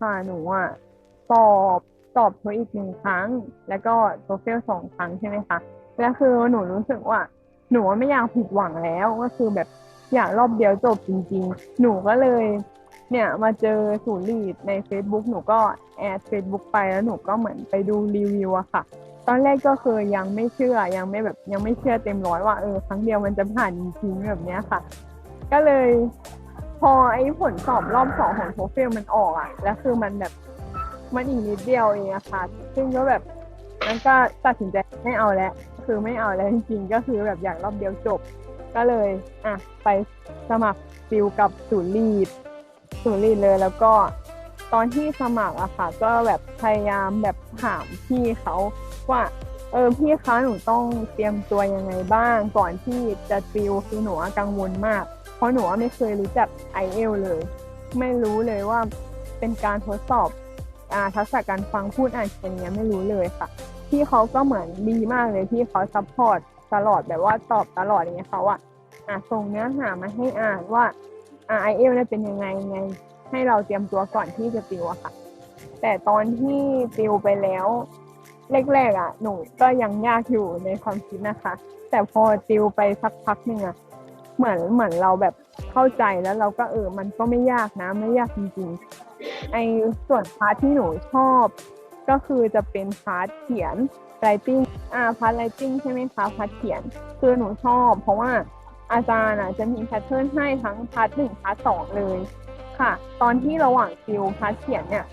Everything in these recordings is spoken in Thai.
ค่ะหนูอะสอบสอบโทอีกหนึ่งครั้ง แล้วก็โทเฟลสองครั้งใช่ไหมคะแล้วคือหนูรู้สึกว่าหนูไม่อยากผิดหวังแล้วก็คือแบบอยากรอบเดียวจบจริง ๆ หนูก็เลย เนี่ยมาเจอศูนย์ลีดใน Facebook หนูก็แอด Facebook ไปแล้วหนูก็เหมือนไปดูรีวิวอะค่ะ ตอนแรกก็คือยังไม่เชื่อยังไม่แบบยังไม่เชื่อเต็มร้อยว่าเออครั้งเดียวมันจะผ่านจริงๆแบบเนี้ยค่ะ ก็เลย พอไอ้ผลสอบรอบสองของโทเฟลมันออกอะแล้วคือมันแบบมันอีกนิดเดียวเองอะค่ะ ซึ่งก็แบบนั้นก็ตัดสินใจไม่เอาแล้ว คือไม่เอาแล้วจริงๆ ก็คือแบบอยากรอบเดียวจบ ก็เลยอะไปสมัครฟิลกับศูนย์ลีดศูนย์ลีดเลยแล้วก็ตอนที่สมัครอะค่ะ ก็แบบพยายามแบบถามพี่เขาว่าเออพี่คะหนูต้องเตรียมตัวยังไงบ้าง ก่อนที่จะฟิลคือหนูกังวลมาก เพราะหนูอะไม่เคยรู้จัก i อเอลเลย ไม่รู้เลยว่าเป็นการทดสอบอาทักษะการฟังพูดอ่านเขียนเนี้ยไม่รู้เลยค่ะพี่เขาก็เหมือนดีมากเลยที่เขาซัพพอร์ตตลอดแบบว่าตอบตลอดอย่างเงี้ยเขาอะอะส่งเนื้อหามาให้อ่านว่าอ่าไอเอลเนี่ยเป็นยังไงไง ให้เราเตรียมตัวก่อนที่จะติวอะค่ะ แต่ตอนที่ติวไปแล้วแรกๆอะหนูก็ยังยากอยู่ในความคิดนะคะ แต่พอติวไปสักพักหนึ่งอะ เหมือนเหมือนเราแบบเข้าใจแล้วเราก็เออ มันก็ไม่ยากนะ ไม่ยากจริงๆไอส่วนพาร์ทที่หนูชอบ ก็คือจะเป็นพาร์ทเขียน writing อ่าพาร์ท writing ใช่ไหมคะพาร์ทเขียนคือหนูชอบ เพราะว่าอาจารย์อะจะมีแพทเทิร์นให้ทั้งพาร์ทหนึ่งพาร์ทสองเลยค่ะ ตอนที่ระหว่างฟิลพาร์ทเขียนเนี่ย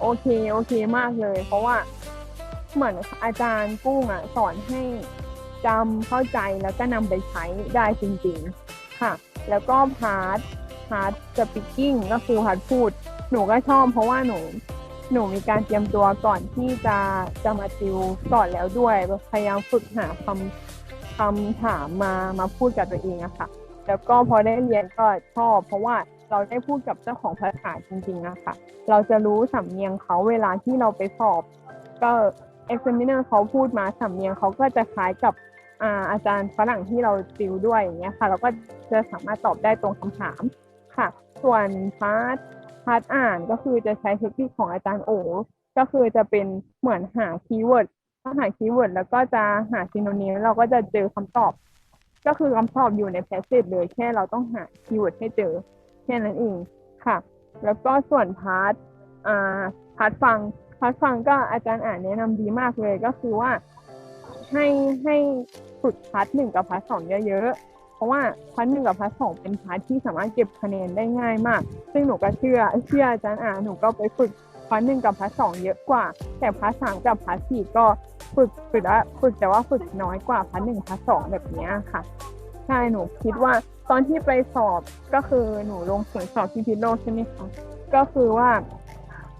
โอเคโอเคมากเลย เพราะว่าเหมือนอาจารย์กุ้งอะสอนให้จำเข้าใจแล้วก็นำไปใช้ได้จริง ๆ ค่ะ แล้วก็พาร์ทพาร์ทสปิ a กิ้งก็คือพาร์ทพูด หนูก็ชอบเพราะว่าหนูหนูมีการเตรียมตัวก่อนที่จะจะมาติวก่อนแล้วด้วย พยายามฝึกหาคำคำถามมามาพูดกับตัวเองอะค่ะ แล้วก็พอได้เรียนก็ชอบ เพราะว่าเราได้พูดกับเจ้าของภาษาจริงๆนะคะ เราจะรู้สำเนียงเขาเวลาที่เราไปสอบ ก็ examiner เขาพูดมาสำเนียงเขาก็จะคล้ายกับ อาอาจารย์ฝรั่งที่เราติวด้วยอย่างเงี้ยค่ะ เราก็จะสามารถตอบได้ตรงคำถามค่ะ ส่วนพาร์ทพาร์ทอ่านก็คือจะใช้เทคนิคของอาจารย์โอก็คือจะเป็นเหมือนหาคีย์เวิร์ดถ้าหาคีย์เวิร์ดแล้วก็จะหาซิโนนิมเราก็จะเจอคำตอบ ก็คือคำตอบอยู่ในแพสเซจเลยแค่เราต้องหาคีย์เวิร์ดให้เจอแค่นั้นเองค่ะ แล้วก็ส่วนพาร์ทอ่าพาร์ทฟังพาร์ทฟังก็อาจารย์อ่านแนะนำดีมากเลยก็คือว่าให้ให้ ฝึกพาร์ทหนึ่งกับพาร์ทสองเยอะๆ เพราะว่าพาร์ทหนึ่งกับพาร์ทสองเป็นพาร์ทที่สามารถเก็บคะแนนได้ง่ายมาก ซึ่งหนูก็เชื่อเชื่ออาจารย์อ่าหนูก็ไปฝึกพาร์ทหนึ่งกับพาร์ทสองเยอะกว่า แต่พาร์ทสามกับพาร์ทสี่ก็ฝึกฝึกแล้วฝึกแต่ว่าฝึกน้อยกว่าพาร์ทหนึ่งพาร์ทสองแบบนี้ค่ะใช่หนูคิดว่าตอนที่ไปสอบก็คือหนูลงผลสอบที่พิโลใช่ไหมคะก็คือว่า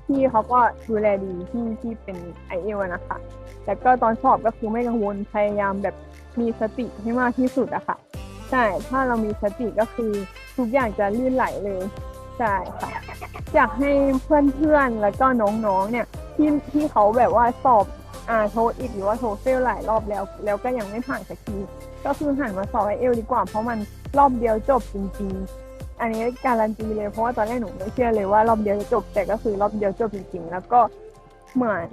พี่เขาก็ดูแลดีที่ที่เป็นไอเอลนะคะแต่ก็ตอนสอบก็คือไม่กังวลพยายามแบบ มีสติให้มากที่สุดอะค่ะใช่ถ้าเรามีสติก็คือทุกอย่างจะลื่นไหลเลยใช่ค่ะอยากให้เพื่อนๆแล้วก็น้องๆเนี่ยที่ที่เขาแบบว่าสอบอ่าโทอีกหรือว่าโทเฟลหลายรอบแล้ว แล้วก็ยังไม่ผ่านสักทีก็คือหันมาสอบไอเอลดีกว่า เพราะมันรอบเดียวจบจริงๆ อันนี้การันตีเลยเพราะว่าตอนแรกหนูไม่เชื่อเลยว่ารอบเดียวจะจบ แต่ก็คือรอบเดียวจบจริงๆ แล้วก็เหมือน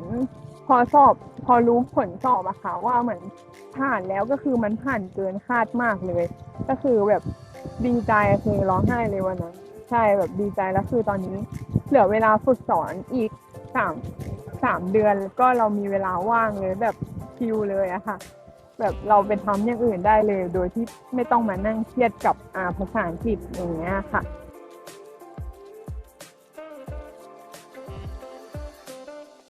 พอสอบพอรู้ผลสอบอะค่ะ ว่าเหมือนผ่านแล้วก็คือมันผ่านเกินคาดมากเลย ก็คือแบบดีใจคือร้องไห้เลยวันนั้นใช่แบบดีใจแล้วคือตอนนี้ เหลือเวลาฝึกสอนอีกสามสามเดือนก็เรามีเวลาว่างเลยแบบคิวเลยอะค่ะ แบบเราไปทำอย่างอื่นได้เลย โดยที่ไม่ต้องมานั่งเครียดกับอ่าภาษาอังกฤษอย่างเงี้ยค่ะ